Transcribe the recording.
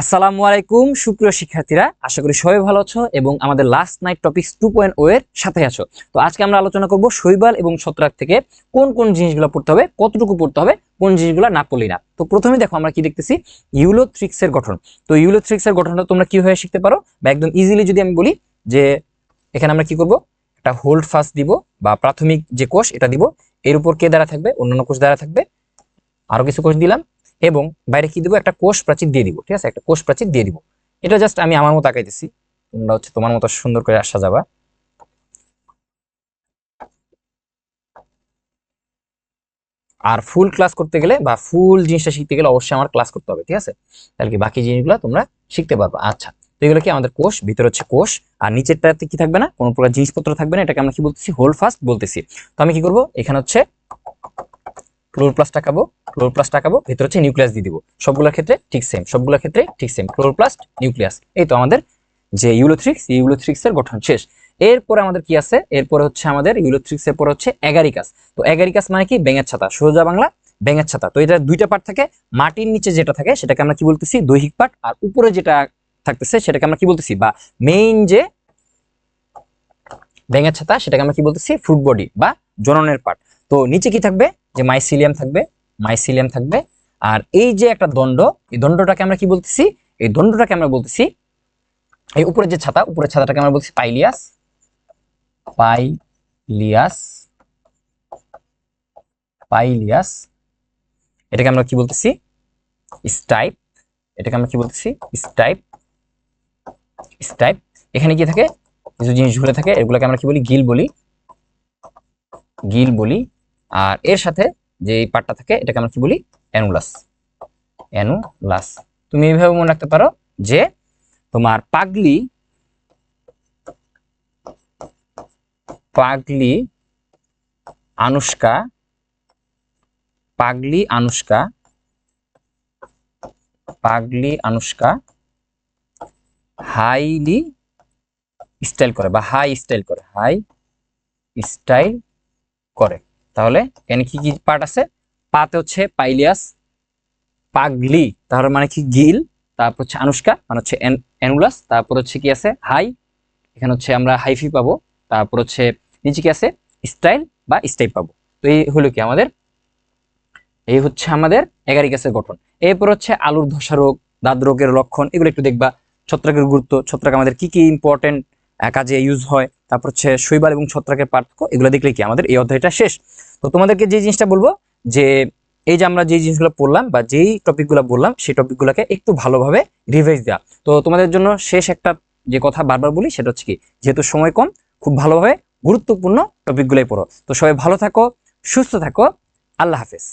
আসসালামু আলাইকুম, সুপ্রিয় শিক্ষার্থীরা। আশা করি সবাই ভালো আছো এবং আমাদের last night topics two point O এর সাথে আছো। তো আজকে আমরা আলোচনা করব শৈবাল এবং ছত্রাক থেকে কোন কোন জিনিসগুলো পড়তে হবে, কতটুকু পড়তে হবে, কোন জিনিসগুলো না পড়লি না। তো প্রথমে দেখো আমরা কি দেখতেছি? ইউলোথ্রিক্সের গঠন। তো ইউলোথ্রিক্সের গঠনটা তোমরা কীভাবে শিখতে পারো? বা একদম ইজিলি যদি আমি বলি যে এখানে আমরা কি করব? একটা হোল্ড ফাস্ট দিব বা প্রাথমিক যে কোষ, এটা দিব। এর উপর কে দ্বারা থাকবে? অন্যান্য কোষ দ্বারা থাকবে। আরও কিছু কোষ দিলাম। এবং বাইরে কি দিব? একটা কোষ প্রাচীর দিয়ে দিব, ঠিক আছে? একটা কোষ প্রাচীর দিয়ে দিব। এটা জাস্ট আমি আমার মতো আঁকাইতেছি। তোমরা হচ্ছে তোমার মতো সুন্দর করে আসা যাবা। আর ফুল ক্লাস করতে গেলে বা ফুল জিনিসটা শিখতে গেলে অবশ্যই আমার ক্লাস করতে হবে, ঠিক আছে? তাহলে কি বাকি জিনিসগুলো তোমরা শিখতে পারবে। আচ্ছা তো এগুলো কি আমাদের কোষ? ভিতরে হচ্ছে কোষ। আর নিচেরটাতে কি থাকবে না? কোনো প্রকার জিনিসপত্র থাকবে না। এটাকে আমরা কি বলতেছি? হোল ফাস্ট বলতেছি। তো আমি কি করব? এখানে হচ্ছে ক্লোরোপ্লাস টাকাবো ক্লোরোপ্লাস টাকাবো ভিতরে হচ্ছে নিউক্লিয়াস দিয়ে দিব। সবগুলোর ক্ষেত্রে ঠিক সেম সবগুলোর ক্ষেত্রে ঠিক সেম ক্লোরোপ্লাস্ট নিউক্লিয়াস এই তো আমাদের যে ইউলোথ্রিক্স ইউলোথ্রিক্স এর গঠন শেষ। এরপরে আমাদের কি আছে? এরপরে হচ্ছে আমাদের ইউলোথ্রিক্স এর পরে হচ্ছে এগারিকাস তো এগারিকাস মানে কি? ব্যাঙের ছাতা, সোজা বাংলা ব্যাঙের ছাতা। তো এটা দুইটা পার্ট থাকে, মাটির নিচে যেটা থাকে সেটাকে আমরা কি বলতেছি? দৈহিক পার্ট আর উপরে যেটা থাকতেছে সেটাকে আমরা কি বলতেছি? বা মেইন যে ব্যাঙের ছাতা সেটাকে আমরা কি বলতেছি? ফ্রুট বডি বা জননের পার্ট তো নিচে কি থাকবে? যে মাইসিলিয়াম থাকবে মাইসিলিয়াম থাকবে। আর এই যে একটা দণ্ড, এই দণ্ডটাকে আমরা কি বলতেছি? এই দণ্ডটাকে আমরা বলতেছি, এই উপরে যে ছাতা, উপরের ছাতাটাকে আমরা বলছি পাইলিয়াস পাইলিয়াস পাইলিয়াস এটাকে আমরা কি বলতেছি? স্টাইপ এটাকে আমরা কি বলতেছি? স্টাইপ স্টাইপ এখানে কি থাকে? কিছু জিনিস ঝুলে থাকে, এগুলোকে আমরা কি বলি? গিল বলি। গিল বলি। আর এর সাথে যে পার্টটা থাকে, এটাকে আমরা কি বলি? অ্যানুলাস। অ্যানুলাস। তুমি এইভাবে মনে রাখতে পারো যে তোমার পাগলি পাগলি আনুষ্কা পাগলি আনুষ্কা পাগলি আনুষ্কা হাইলি স্টাইল করে বা হাই স্টাইল করে, হাই স্টাইল করে। তাহলে এখানে কি কি পার্ট আছে? পাতে হচ্ছে পাইলিয়াস, পাগলি, তাহলে মানে কি গিল, তারপর হচ্ছে আনুষ্কা মানে হচ্ছে অ্যানুলাস, তারপর হচ্ছে কি আছে? হাই, এখানে হচ্ছে আমরা হাইফি পাবো, তারপর হচ্ছে নিচে কি আছে? স্টাইল বা স্টাইপ পাবো। তো এই হলো কি আমাদের? এই হচ্ছে আমাদের এগারিকাসের গঠন। এরপর হচ্ছে আলুর ধসা রোগ, দাঁত রোগের লক্ষণ, এগুলো একটু দেখবা। ছত্রাকের গুরুত্ব, ছত্রাক আমাদের কি কি ইম্পর্টেন্ট কাজে ইউজ হয়, তারপর হচ্ছে শৈবাল এবং ছত্রাকের পার্থক্য, এগুলো দেখলে কি আমাদের এই অধ্যায়টা শেষ। তো তোমাদেরকে যে জিনিসটা বলব, যে এই যে আমরা যে জিনিসগুলো পড়লাম বা যেই টপিকগুলো বললাম, সেই টপিকগুলোকে একটু ভালোভাবে রিভাইজ দেওয়া। তো তোমাদের জন্য শেষ একটা যে কথা বারবার বলি, সেটা হচ্ছে কি, যেহেতু সময় কম, খুব ভালোভাবে গুরুত্বপূর্ণ টপিকগুলোই পড়ো। তো সবাই ভালো থাকো, সুস্থ থাকো, আল্লাহ হাফেজ।